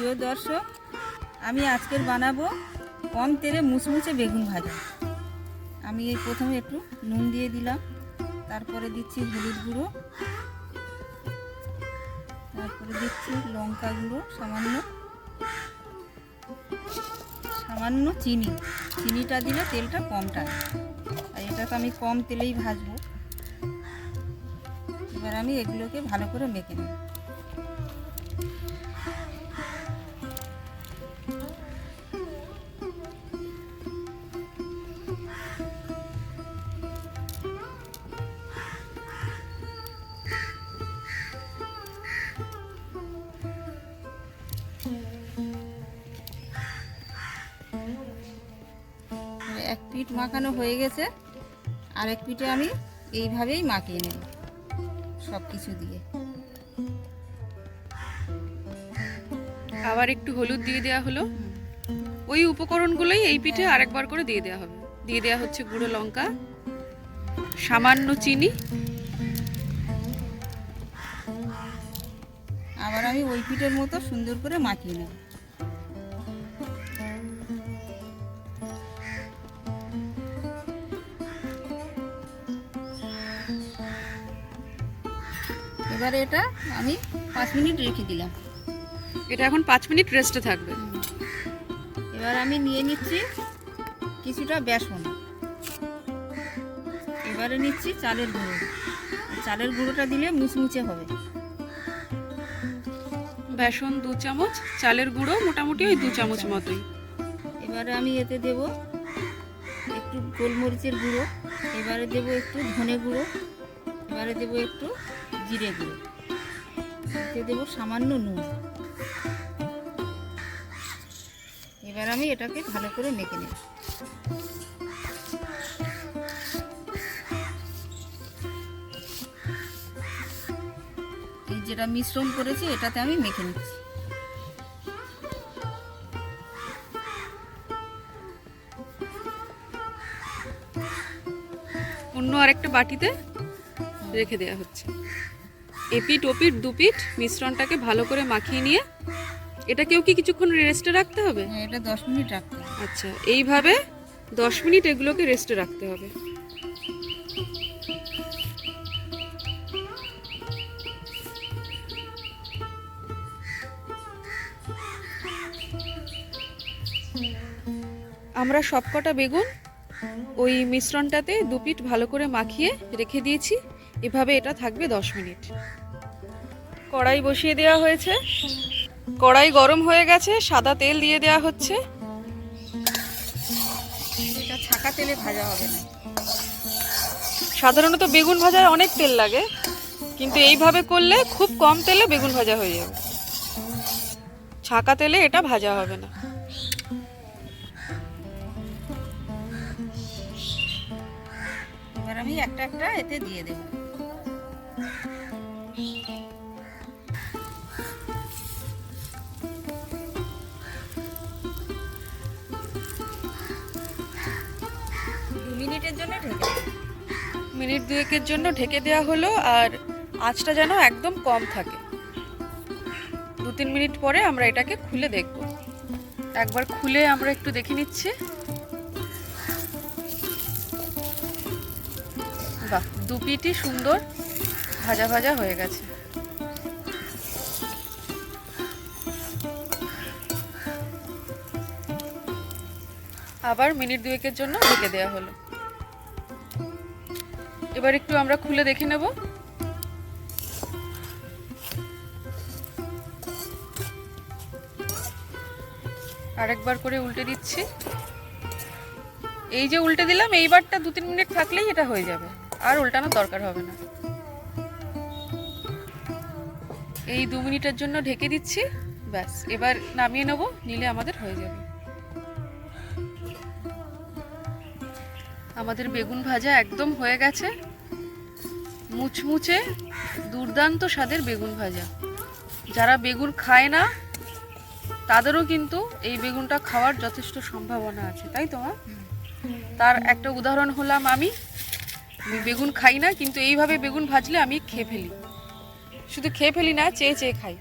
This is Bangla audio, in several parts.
প্রিয় দর্শক, আমি আজকের বানাবো কম তেলে মুচমুচে বেগুন ভাজা। আমি এই প্রথমে একটু নুন দিয়ে দিলাম, তারপরে দিচ্ছি হলুদ গুঁড়ো, তারপরে দিচ্ছি লঙ্কা গুঁড়ো, সামান্য সামান্য চিনি। চিনিটা দিলে তেলটা কম টানে। আর এটা তো আমি কম তেলেই ভাজবো। এবার আমি এগুলোকে ভালো করে মেখে নেব। পিঠ মাখানো হয়ে গেছে। আর এক পিঠে আমি এইভাবেই মাখিয়ে নেব সব কিছু দিয়ে। আবার একটু হলুদ দিয়ে দেওয়া হলো। ওই উপকরণগুলোই এই পিঠে আরেকবার করে দিয়ে দেওয়া হবে। দিয়ে দেওয়া হচ্ছে গুঁড়ো লঙ্কা সামান্য চিনি। আবার আমি ওই পিঠের মতো সুন্দর করে মাখিয়ে নেব। এবারে এটা আমি পাঁচ মিনিট রেখে দিলাম। এটা এখন পাঁচ মিনিট রেস্টে থাকবে। এবার আমি নিয়ে নিচ্ছি কিছুটা বেসন। এবারে নিচ্ছি চালের গুঁড়ো। চালের গুঁড়োটা দিলে মুচমুচে হবে। বেসন দু চামচ চালের গুঁড়ো মোটামুটি ওই দু চামচ মতোই। এবারে আমি এতে দেব একটু গোলমরিচের গুঁড়ো। এবারে দেব একটু ধনে গুঁড়ো। এবারে দেব একটু জিরে গুঁড়ো এতে দেবো সামান্য নুন। এবার আমি এটাকে ভালো করে মেখে নেব। এই যেটা মিশ্রণ করেছি, এটাতে আমি মেখে নিচ্ছি। অন্য আরেকটা বাটিতে রেখে দেওয়া হচ্ছে। এপিট ওপিট দুপিট মিশ্রণটাকে ভালো করে মাখিয়ে নিয়ে এটাকেও কি কিছুক্ষণ রেস্টে রাখতে হবে? হ্যাঁ এটা দশ মিনিট রাখতে হবে। আচ্ছা এইভাবে দশ মিনিট এগুলোকে রেস্টে রাখতে হবে। আমরা সবকটা বেগুন ওই মিশ্রণটাতে দু পিঠ ভালো করে মাখিয়ে রেখে দিয়েছি। এভাবে এটা থাকবে দশ মিনিট। কড়াই বসিয়ে দেওয়া হয়েছে। কড়াই গরম হয়ে গেছে সাদা তেল দিয়ে দেওয়া হচ্ছে। এটা ছাকা তেলে ভাজা হবে না। সাধারণত বেগুন ভাজার অনেক তেল লাগে কিন্তু এইভাবে করলে খুব কম তেলে বেগুন ভাজা হয়ে যাবে। ছাকা তেলে এটা ভাজা হবে না। এবার আমি একটা একটা এতে দিয়ে দেব। মিনিটের জন্য ঢেকে মিনিট দুয়েকের জন্য ঢেকে দেওয়া হলো আর আঁচটা যেন একদম কম থাকে। দু তিন মিনিট পরে আমরা এটাকে খুলে দেখব। একবার খুলে আমরা একটু দেখে নিচ্ছি। বাহ, দু পিঠই সুন্দর ভাজা ভাজা হয়ে গেছে। আবার মিনিট দুয়েকের জন্য ঢেকে দেওয়া হলো। এবার একটু আমরা খুলে দেখে নেব। আরেকবার করে উল্টে দিচ্ছি। এই যে উল্টে দিলাম, এইবারটা দু তিন মিনিট থাকলেই এটা হয়ে যাবে। আর উল্টানোর দরকার হবে না। এই দু মিনিটের জন্য ঢেকে দিচ্ছি। ব্যাস, এবার নামিয়ে নেব, নিলে আমাদের হয়ে যাবে। আমাদের বেগুন ভাজা একদম হয়ে গেছে। মুচমুচে দুর্দান্ত স্বাদের বেগুন ভাজা। যারা বেগুন খায় না, তাদেরও কিন্তু এই বেগুনটা খাওয়ার যথেষ্ট সম্ভাবনা আছে, তাই তো? তার একটা উদাহরণ হলাম আমি। বেগুন খাই না, কিন্তু এইভাবে বেগুন ভাজলে আমি খেয়ে ফেলি। শুধু খেয়ে ফেলি না, চেয়ে চেয়ে খাই।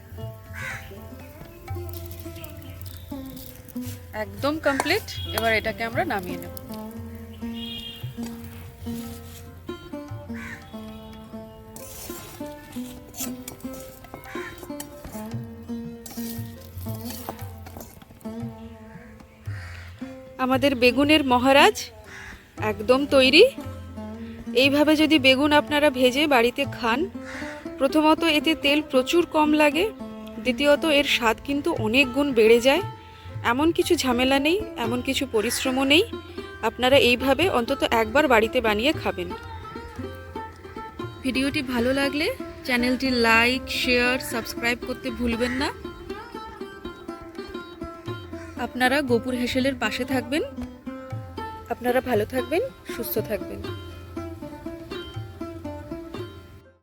একদম কমপ্লিট এবার এটাকে আমরা নামিয়ে নেব। আমাদের বেগুনের মহারাজ একদম তৈরি। এইভাবে যদি বেগুন আপনারা ভেজে বাড়িতে খান, প্রথমত এতে তেল প্রচুর কম লাগে, দ্বিতীয়ত এর স্বাদ কিন্তু অনেক গুণ বেড়ে যায়। এমন কিছু ঝামেলা নেই, এমন কিছু পরিশ্রমও নেই। আপনারা এইভাবে অন্তত একবার বাড়িতে বানিয়ে খাবেন। ভিডিওটি ভালো লাগলে চ্যানেলটি লাইক, শেয়ার, সাবস্ক্রাইব করতে ভুলবেন না। আপনারা গোপুর হেসেলের পাশে থাকবেন। আপনারা ভালো থাকবেন, সুস্থ থাকবেন।